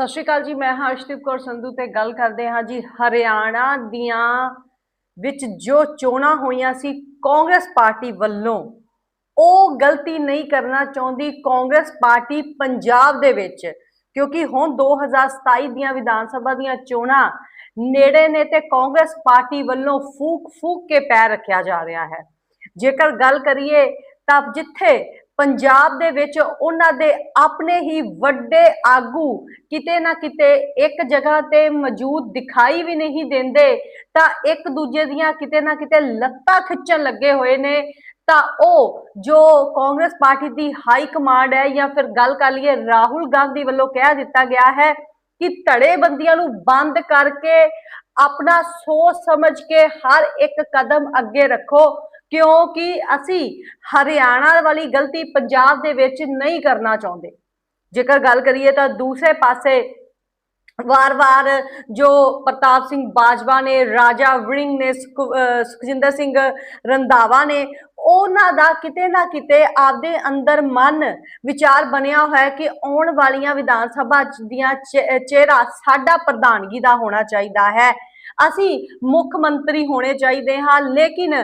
ਸਤਿ ਸ਼੍ਰੀ ਅਕਾਲ ਜੀ, ਮੈਂ ਹਰਸ਼ਦੀਪ ਕੌਰ ਸੰਧੂ ਤੇ ਗੱਲ ਕਰਦੇ ਹਾਂ ਜੀ ਹਰਿਆਣਾ ਦੀਆਂ ਵਿੱਚ ਜੋ ਚੋਣਾਂ ਹੋਈਆਂ ਸੀ, ਕਾਂਗਰਸ ਪਾਰਟੀ ਵੱਲੋਂ, ਉਹ ਗਲਤੀ ਨਹੀਂ ਕਰਨਾ ਚਾਹੁੰਦੀ ਕਾਂਗਰਸ ਪਾਰਟੀ ਪੰਜਾਬ ਦੇ ਵਿੱਚ, ਕਿਉਂਕਿ ਹੁਣ 2027 ਦੀਆਂ ਵਿਧਾਨ ਸਭਾ ਦੀਆਂ ਚੋਣਾਂ ਨੇੜੇ ਨੇ ਤੇ ਕਾਂਗਰਸ ਪਾਰਟੀ ਵੱਲੋਂ ਫੂਕ ਫੂਕ ਕੇ ਪੈਰ ਰੱਖਿਆ ਜਾ ਰਿਹਾ ਹੈ। ਜੇਕਰ ਗੱਲ ਕਰੀਏ ਤਾਂ ਜਿੱਥੇ ਪੰਜਾਬ ਦੇ ਵਿੱਚ ਉਹਨਾਂ ਦੇ ਆਪਣੇ ਹੀ ਵੱਡੇ ਆਗੂ ਕਿਤੇ ਨਾ ਕਿਤੇ ਇੱਕ ਜਗ੍ਹਾ ਤੇ ਮੌਜੂਦ ਦਿਖਾਈ ਵੀ ਨਹੀਂ ਦਿੰਦੇ, ਤਾਂ ਇੱਕ ਦੂਜੇ ਦੀਆਂ ਕਿਤੇ ਨਾ ਕਿਤੇ ਲੱਤਾਂ ਖਿੱਚਣ ਲੱਗੇ ਹੋਏ ਨੇ। ਤਾਂ ਉਹ ਜੋ ਕਾਂਗਰਸ ਪਾਰਟੀ ਦੀ ਹਾਈ ਕਮਾਂਡ ਹੈ ਜਾਂ ਫਿਰ ਗੱਲ ਕਰ ਲਈਏ ਰਾਹੁਲ ਗਾਂਧੀ ਵੱਲੋਂ ਕਹਿ ਦਿੱਤਾ ਗਿਆ ਹੈ ਕਿ ਧੜੇਬੰਦੀਆਂ ਨੂੰ ਬੰਦ ਕਰਕੇ ਆਪਣਾ ਸੋਚ ਸਮਝ ਕੇ ਹਰ ਇੱਕ ਕਦਮ ਅੱਗੇ ਰੱਖੋ। ਕਿਉਂਕਿ ਅਸੀਂ ਹਰਿਆਣਾ ਵਾਲੀ ਗਲਤੀ ਪੰਜਾਬ ਦੇ ਵਿੱਚ ਨਹੀਂ ਕਰਨਾ ਚਾਹੁੰਦੇ। ਜੇਕਰ ਗੱਲ ਕਰੀਏ ਤਾਂ ਦੂਸਰੇ ਪਾਸੇ ਵਾਰ-ਵਾਰ ਜੋ ਪ੍ਰਤਾਪ ਸਿੰਘ ਬਾਜਵਾ ਨੇ, ਰਾਜਾ ਵੜਿੰਗ ਨੇ, ਸੁਖ- ਸੁਖਜਿੰਦਰ ਸਿੰਘ ਰੰਧਾਵਾ ਨੇ, ਉਹਨਾਂ ਦਾ ਕਿਤੇ ਨਾ ਕਿਤੇ ਆਪਦੇ ਅੰਦਰ ਮਨ ਵਿਚਾਰ ਬਣਿਆ ਹੋਇਆ ਕਿ ਆਉਣ ਵਾਲੀਆਂ ਵਿਧਾਨ ਸਭਾ ਦੀਆਂ ਚਿਹਰਾ ਸਾਡਾ ਪ੍ਰਧਾਨਗੀ ਦਾ ਹੋਣਾ ਚਾਹੀਦਾ ਹੈ। ਅਸੀਂ ਮੁੱਖ ਮੰਤਰੀ ਹੋਣੇ ਚਾਹੀਦੇ ਹਾਂ, ਲੇਕਿਨ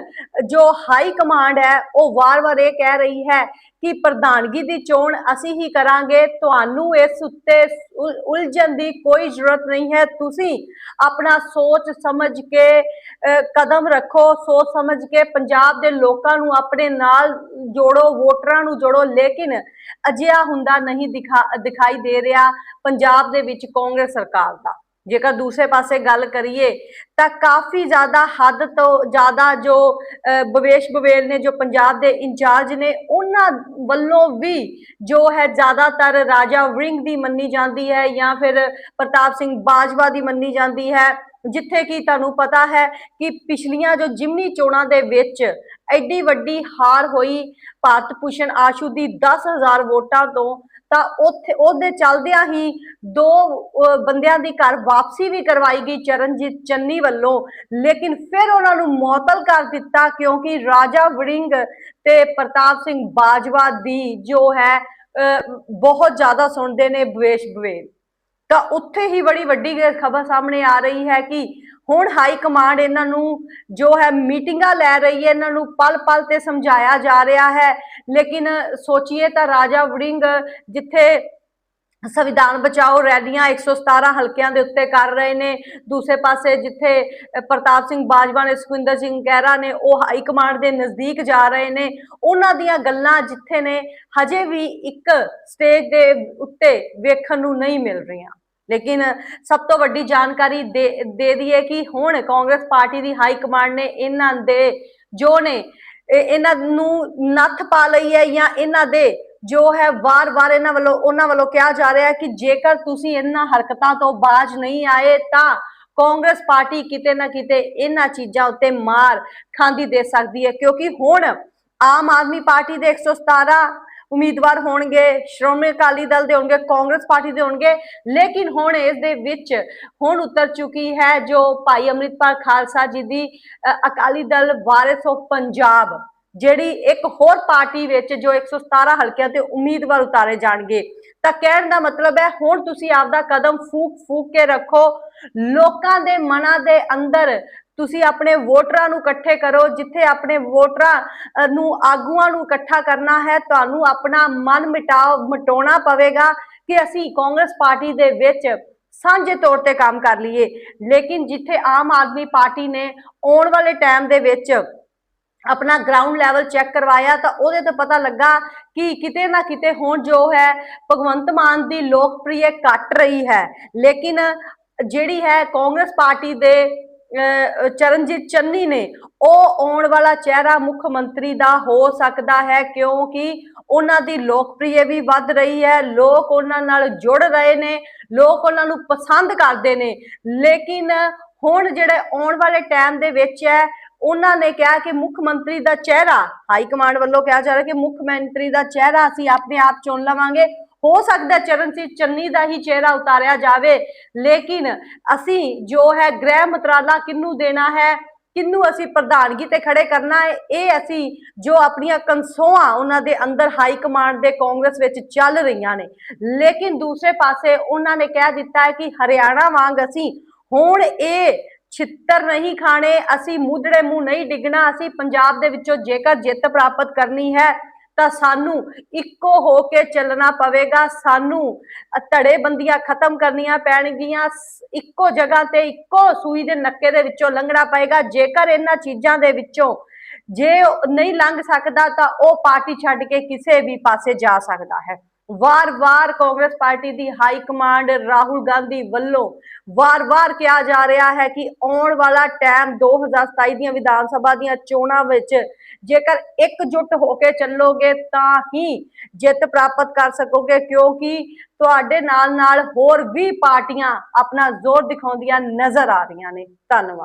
ਜੋ ਹਾਈ ਕਮਾਂਡ ਹੈ, ਉਹ ਵਾਰ-ਵਾਰ ਇਹ ਕਹਿ ਰਹੀ ਹੈ ਕਿ ਪ੍ਰਧਾਨਗੀ ਦੀ ਚੋਣ ਅਸੀਂ ਹੀ ਕਰਾਂਗੇ, ਤੁਹਾਨੂੰ ਇਸ ਉੱਤੇ ਉਲਝਣ ਦੀ ਕੋਈ ਜ਼ਰੂਰਤ ਨਹੀਂ ਹੈ, ਤੁਸੀਂ ਆਪਣਾ ਸੋਚ ਸਮਝ ਕੇ ਕਦਮ ਰੱਖੋ, ਸੋਚ ਸਮਝ ਕੇ ਪੰਜਾਬ ਦੇ ਲੋਕਾਂ ਨੂੰ ਆਪਣੇ ਨਾਲ ਜੋੜੋ, ਵੋਟਰਾਂ ਨੂੰ ਜੋੜੋ, ਲੇਕਿਨ ਅਜਿਹਾ ਹੁੰਦਾ ਨਹੀਂ ਦਿਖਾ, ਦਿਖਾਈ ਦੇ ਰਿਹਾ ਪੰਜਾਬ ਦੇ ਵਿੱਚ ਕਾਂਗਰਸ ਸਰਕਾਰ ਦਾ। ਜੇਕਰ ਦੂਸਰੇ ਪਾਸੇ ਗੱਲ ਕਰੀਏ, ਤਾਂ ਕਾਫੀ ਜ਼ਿਆਦਾ ਹੱਦ ਤੋਂ ਜ਼ਿਆਦਾ ਜੋ ਬਵੇਸ਼ ਭਵੇਸ਼ ਬਵੇਲ ਨੇ, ਜੋ ਪੰਜਾਬ ਦੇ ਇੰਚਾਰਜ ਨੇ, ਉਹਨਾਂ ਵੱਲੋਂ ਵੀ ਜੋ ਹੈ ਜ਼ਿਆਦਾਤਰ ਰਾਜਾ ਵੜਿੰਗ ਦੀ ਮੰਨੀ ਜਾਂਦੀ ਹੈ ਜਾਂ ਫਿਰ ਪ੍ਰਤਾਪ ਸਿੰਘ ਬਾਜਵਾ ਦੀ ਮੰਨੀ ਜਾਂਦੀ ਹੈ। ਜਿੱਥੇ ਕਿ ਤੁਹਾਨੂੰ ਪਤਾ ਹੈ ਕਿ ਪਿਛਲੀਆਂ ਜੋ ਜਿਮਨੀ ਚੋਣਾਂ ਦੇ ਵਿੱਚ ਐਡੀ ਵੱਡੀ ਹਾਰ ਹੋਈ, ਭਾਰਤ ਭੂਸ਼ਣ ਆਸ਼ੂ ਦੀ 10000 ਵੋਟਾਂ ਤੋਂ ਤਾਂ ਉੱਥੇ ਉਹਦੇ ਚੱਲਦਿਆਂ ਹੀ ਦੋ ਬੰਦਿਆਂ ਦੀ ਘਰ ਵਾਪਸੀ ਵੀ ਕਰਵਾਈ ਗਈ ਚਰਨਜੀਤ ਚੰਨੀ ਵੱਲੋਂ। ਲੇਕਿਨ ਫਿਰ ਉਹਨਾਂ ਨੂੰ ਮੁਅਤਲ ਕਰ ਦਿੱਤਾ ਕਿਉਂਕਿ ਰਾਜਾ ਵੜਿੰਗ ਤੇ ਪ੍ਰਤਾਪ ਸਿੰਘ ਬਾਜਵਾ ਦੀ ਜੋ ਹੈ ਅਹ, ਬਹੁਤ ਜ਼ਿਆਦਾ ਸੁਣਦੇ ਨੇ ਭਵੇਸ਼ ਬਵੇਲ ਤਾਂ ਉੱਥੇ ਹੀ ਬੜੀ ਵੱਡੀ ਖਬਰ ਸਾਹਮਣੇ ਆ ਰਹੀ ਹੈ ਕਿ ਹੁਣ ਹਾਈ ਕਮਾਂਡ ਇਹਨਾਂ ਨੂੰ ਜੋ ਹੈ ਮੀਟਿੰਗਾਂ ਲੈ ਰਹੀ ਹੈ, ਇਹਨਾਂ ਨੂੰ ਪਲ ਪਲ ਤੇ ਸਮਝਾਇਆ ਜਾ ਰਿਹਾ ਹੈ। ਲੇਕਿਨ ਸੋਚੀਏ ਤਾਂ ਰਾਜਾ ਵੜਿੰਗ ਜਿੱਥੇ ਸੰਵਿਧਾਨ ਬਚਾਓ ਰੈਲੀਆਂ 117 ਹਲਕਿਆਂ ਦੇ ਉੱਤੇ ਕਰ ਰਹੇ ਨੇ, ਦੂਸਰੇ ਪਾਸੇ ਜਿੱਥੇ ਪ੍ਰਤਾਪ ਸਿੰਘ ਬਾਜਵਾ ਨੇ, ਸੁਖਵਿੰਦਰ ਸਿੰਘ ਗਹਿਰਾ ਨੇ, ਉਹ ਹਾਈ ਕਮਾਂਡ ਦੇ ਨਜ਼ਦੀਕ ਜਾ ਰਹੇ ਨੇ। ਉਹਨਾਂ ਦੀਆਂ ਗੱਲਾਂ ਜਿੱਥੇ ਨੇ, ਹਜੇ ਵੀ ਇੱਕ ਸਟੇਜ ਦੇ ਉੱਤੇ ਵੇਖਣ ਨੂੰ ਨਹੀਂ ਮਿਲ ਰਹੀਆਂ। ਲੇਕਿਨ ਸਭ ਤੋਂ ਵੱਡੀ ਜਾਣਕਾਰੀ ਦੇ ਦੇ ਦਈਏ ਕਿ ਹੁਣ ਕਾਂਗਰਸ ਪਾਰਟੀ ਦੀ ਹਾਈ ਕਮਾਂਡ ਨੇ ਇਹਨਾਂ ਦੇ, ਜੋ ਨੇ ਇਹਨਾਂ ਨੂੰ ਨੱਥ ਪਾ ਲਈ ਹੈ ਜਾਂ ਇਹਨਾਂ ਦੇ ਜੋ ਹੈ ਵਾਰ-ਵਾਰ ਇਹਨਾਂ ਵੱਲੋਂ, ਉਹਨਾਂ ਵੱਲੋਂ ਕਿਹਾ ਜਾ ਰਿਹਾ ਹੈ ਕਿ ਜੇਕਰ ਤੁਸੀਂ ਇਹਨਾਂ ਹਰਕਤਾਂ ਤੋਂ ਬਾਜ ਨਹੀਂ ਆਏ ਤਾਂ ਕਾਂਗਰਸ ਪਾਰਟੀ ਕਿਤੇ ਨਾ ਕਿਤੇ ਇਹਨਾਂ ਚੀਜ਼ਾਂ ਉੱਤੇ ਮਾਰ ਖਾਂਦੀ ਦੇ ਸਕਦੀ ਹੈ। ਕਿਉਂਕਿ ਹੁਣ ਆਮ ਆਦਮੀ ਪਾਰਟੀ ਦੇ 117 ਉਮੀਦਵਾਰ ਹੋਣਗੇ, ਸ਼੍ਰੋਮਣੀ ਅਕਾਲੀ ਦਲ ਦੇ ਹੋਣਗੇ, ਕਾਂਗਰਸ ਪਾਰਟੀ ਦੇ ਹੋਣਗੇ, ਲੇਕਿਨ ਹੁਣ ਇਸ ਦੇ ਵਿੱਚ ਹੁਣ ਉਤਰ ਚੁੱਕੀ ਹੈ ਜੋ ਭਾਈ ਅੰਮ੍ਰਿਤਪਾਲ ਖਾਲਸਾ ਜੀ ਦੀ ਅਕਾਲੀ ਦਲ ਵਾਰਿਸ ਆਫ ਪੰਜਾਬ, ਜਿਹੜੀ ਇੱਕ ਹੋਰ ਪਾਰਟੀ ਵਿੱਚ ਜੋ 117 ਹਲਕਿਆਂ ਤੇ ਉਮੀਦਵਾਰ ਉਤਾਰੇ ਜਾਣਗੇ। ਤਾਂ ਕਹਿਣ ਦਾ ਮਤਲਬ ਹੈ, ਹੁਣ ਤੁਸੀਂ ਆਪਦਾ ਕਦਮ ਫੂਕ ਫੂਕ ਕੇ ਰੱਖੋ, ਲੋਕਾਂ ਦੇ ਮਨਾਂ ਦੇ ਅੰਦਰ ਤੁਸੀਂ ਆਪਣੇ ਵੋਟਰਾਂ ਨੂੰ ਇਕੱਠੇ ਕਰੋ, ਜਿੱਥੇ ਆਪਣੇ ਵੋਟਰਾਂ ਨੂੰ ਆਗੂਆਂ ਨੂੰ ਇਕੱਠਾ ਕਰਨਾ ਹੈ, ਤੁਹਾਨੂੰ ਆਪਣਾ ਮਨ ਮਿਟਾਓ, ਮਟਾਉਣਾ ਪਵੇਗਾ ਕਿ ਅਸੀਂ ਕਾਂਗਰਸ ਪਾਰਟੀ ਦੇ ਵਿੱਚ ਸਾਂਝੇ ਤੌਰ ਤੇ ਕੰਮ ਕਰ ਲਈਏ। ਲੇਕਿਨ ਜਿੱਥੇ ਆਮ ਆਦਮੀ ਪਾਰਟੀ ਨੇ ਆਉਣ ਵਾਲੇ ਟਾਈਮ ਦੇ ਵਿੱਚ ਆਪਣਾ ਗਰਾਊਂਡ ਲੈਵਲ ਚੈੱਕ ਕਰਵਾਇਆ, ਤਾਂ ਉਹਦੇ ਤੋਂ ਪਤਾ ਲੱਗਾ ਕਿ ਕਿਤੇ ਨਾ ਕਿਤੇ ਹੁਣ ਜੋ ਹੈ, ਭਗਵੰਤ ਮਾਨ ਦੀ ਲੋਕਪ੍ਰਿਯ ਘਟ ਰਹੀ ਹੈ। ਲੇਕਿਨ ਜਿਹੜੀ ਹੈ ਕਾਂਗਰਸ ਪਾਰਟੀ ਦੇ ਚਰਨਜੀਤ ਚੰਨੀ ਨੇ, ਉਹ ਆਉਣ ਵਾਲਾ ਚਿਹਰਾ ਮੁੱਖ ਮੰਤਰੀ ਦਾ ਹੋ ਸਕਦਾ ਹੈ ਕਿਉਂਕਿ ਉਹਨਾਂ ਦੀ ਲੋਕਪ੍ਰਿਯ ਵੀ ਵੱਧ ਰਹੀ ਹੈ, ਲੋਕ ਉਹਨਾਂ ਨਾਲ ਜੁੜ ਰਹੇ ਨੇ, ਲੋਕ ਉਹਨਾਂ ਨੂੰ ਪਸੰਦ ਕਰਦੇ ਨੇ, ਲੇਕਿਨ ਹੁਣ ਜਿਹੜੇ ਆਉਣ ਵਾਲੇ ਟਾਈਮ ਦੇ ਵਿੱਚ ਹੈ, ਉਹਨਾਂ ਨੇ ਕਿਹਾ ਕਿ ਮੁੱਖ ਮੰਤਰੀ ਦਾ ਚਿਹਰਾ ਹਾਈ ਕਮਾਂਡ ਵੱਲੋਂ ਕਿਹਾ ਜਾ ਰਿਹਾ ਕਿ ਮੁੱਖ ਮੰਤਰੀ ਦਾ ਚਿਹਰਾ ਅਸੀਂ ਆਪਣੇ ਆਪ ਚੁਣ ਲਵਾਂਗੇ। ਹੋ ਸਕਦਾ ਚਰਨ ਸਿੰਘ ਚੰਨੀ ਦਾ ਹੀ ਚਿਹਰਾ ਉਤਾਰਿਆ ਜਾਵੇ, ਲੇਕਿਨ ਅਸੀਂ ਜੋ ਹੈ ਗ੍ਰਹਿ ਮੰਤਰਾਲਾ ਕਿਹਨੂੰ ਦੇਣਾ ਹੈ, ਕਿਹਨੂੰ ਅਸੀਂ ਪ੍ਰਧਾਨਗੀ ਤੇ ਖੜੇ ਕਰਨਾ ਹੈ, ਇਹ ਅਸੀਂ ਜੋ ਆਪਣੀਆਂ ਕਨਸੋਆਂ ਉਹਨਾਂ ਦੇ ਅੰਦਰ ਹਾਈ ਕਮਾਂਡ ਦੇ ਕਾਂਗਰਸ ਵਿੱਚ ਚੱਲ ਰਹੀਆਂ ਨੇ। ਲੇਕਿਨ ਦੂਸਰੇ ਪਾਸੇ ਉਹਨਾਂ ਨੇ ਕਹਿ ਦਿੱਤਾ ਹੈ ਕਿ ਹਰਿਆਣਾ ਵਾਂਗ ਅਸੀਂ ਹੁਣ ਇਹ ਛਿੱਤਰ ਨਹੀਂ ਖਾਣੇ, ਅਸੀਂ ਮੁੱਦੜੇ ਮੂੰਹ ਨਹੀਂ ਡਿੱਗਣਾ, ਅਸੀਂ ਪੰਜਾਬ ਦੇ ਵਿੱਚੋਂ ਜੇਕਰ ਜਿੱਤ ਪ੍ਰਾਪਤ ਕਰਨੀ ਹੈ ਤਾਂ ਸਾਨੂੰ ਇੱਕੋ ਹੋ ਕੇ ਚੱਲਣਾ ਪਵੇਗਾ। ਸਾਨੂੰ ਧੜੇਬੰਦੀਆਂ ਖਤਮ ਕਰਨੀਆਂ ਪੈਣਗੀਆਂ। ਇੱਕੋ ਜਗ੍ਹਾ ਤੇ ਇੱਕੋ ਸੂਈ ਦੇ ਨੱਕੇ ਦੇ ਵਿੱਚੋਂ ਲੰਘਣਾ ਪਏਗਾ। ਜੇਕਰ ਇਹਨਾਂ ਚੀਜ਼ਾਂ ਦੇ ਵਿੱਚੋਂ ਜੇ ਨਹੀਂ ਲੰਘ ਸਕਦਾ ਤਾਂ ਉਹ ਪਾਰਟੀ ਛੱਡ ਕੇ ਕਿਸੇ ਵੀ ਪਾਸੇ ਜਾ ਸਕਦਾ ਹੈ। ਵਾਰ-ਵਾਰ ਕਾਂਗਰਸ ਪਾਰਟੀ ਦੀ ਹਾਈ ਕਮਾਂਡ ਰਾਹੁਲ ਗਾਂਧੀ ਵੱਲੋਂ ਵਾਰ-ਵਾਰ ਕਿਹਾ ਜਾ ਰਿਹਾ ਹੈ ਕਿ ਆਉਣ ਵਾਲਾ ਟਾਈਮ 2027 ਦੀਆਂ ਵਿਧਾਨ ਸਭਾ ਦੀਆਂ ਚੋਣਾਂ ਵਿੱਚ ਜੇਕਰ ਇਕਜੁੱਟ ਹੋ ਕੇ ਚੱਲੋਗੇ ਤਾਂ ਹੀ ਜਿੱਤ ਪ੍ਰਾਪਤ ਕਰ ਸਕੋਗੇ, ਕਿਉਂਕਿ ਤੁਹਾਡੇ ਨਾਲ ਨਾਲ ਹੋਰ ਵੀ ਪਾਰਟੀਆਂ ਆਪਣਾ ਜ਼ੋਰ ਦਿਖਾਉਂਦੀਆਂ ਨਜ਼ਰ ਆ ਰਹੀਆਂ ਨੇ। ਧੰਨਵਾਦ।